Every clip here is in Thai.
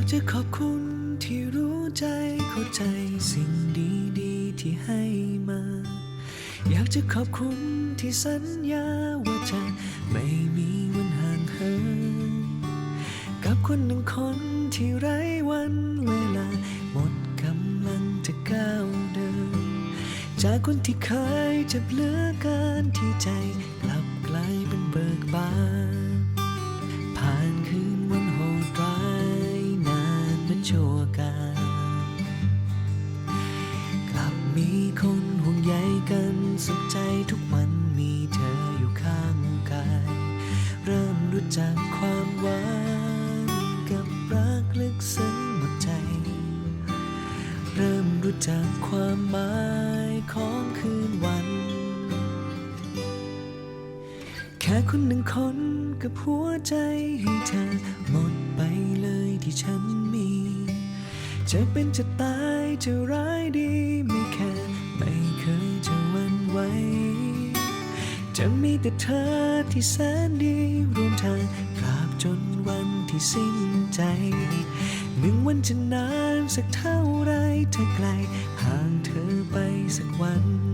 ากจะขอบคุณที่รู้ใจเข้าใจสิ่งดีๆที่ให้มา อยากจะขอบคุณที่สัญญาว่าจะไม่มีวันห่างเหินกับคนหนึ่งคนที่ไร้วันเวลา หมดกำลังจะก้าวเดิน จากคนที่เคยเจ็บเหลือเกินที่ใจกลับกลายเป็นเบิกบานผ่านคืน ชั่วการกลับมีคนห่วงใยกันสุขใจทุกวันมีเธออยู่ข้างกาย เริ่มรู้จักความหวานกับรักลึกซึ้งหมดใจ เริ่มรู้จักความหมายของคืนวัน ค่คนหนึ่งคนกับหัวใจให้เธอ หมดไปเลยที่ฉันมี จะเป็นจะตายจะร้ายดีไม่แค่ไม่เคยจะวันไหวจะมีแต่เธอที่แสนดีรวมทางตราบจนวันที่สิ้นใจ หนึ่งวันจะนานสักเท่าไรเธอไกลห่างเธอไปสักวัน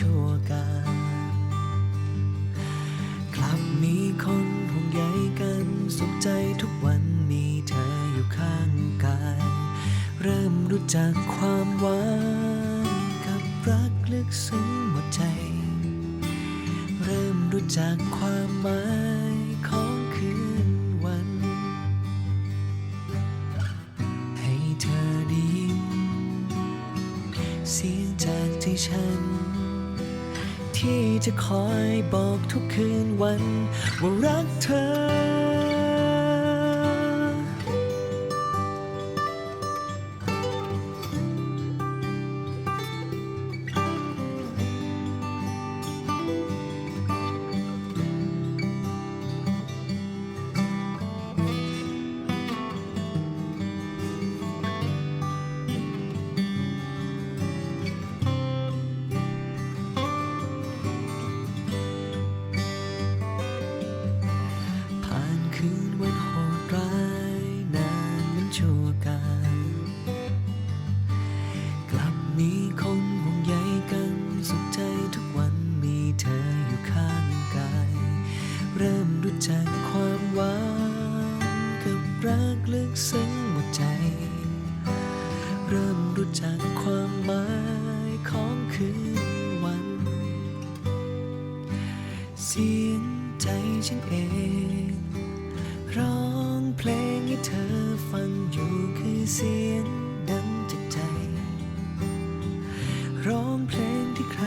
ชั่วการกลับมีคนห่วงใยกันสุขใจทุกวันมีเธออยู่ข้างกาย เริ่มรู้จักความหวานกับรักลึกซึ้งหมดใจ เริ่มรู้จักความหมายของคืนวัน ให้เธอได้ยินเสียงจากใจฉัน ที่จะคอยบอกทุกคืนวัน ว่ารักเธอ คืนวันโหดร้ายนานเหมันชั่วการกลับมีคนห่วงใยกันสุขใจทุกวันมีเธออยู่ข้างกาย เริ่มรู้จักความหวานกับรักลึกซึ้งหมดใจ เริ่มรู้จักความหมายของคืนวัน เสียงใจฉันเอง ร้องเพลงให้เธอฟังอยู่คือเสียงดังจากใจ ร้องเพลงที่ใคร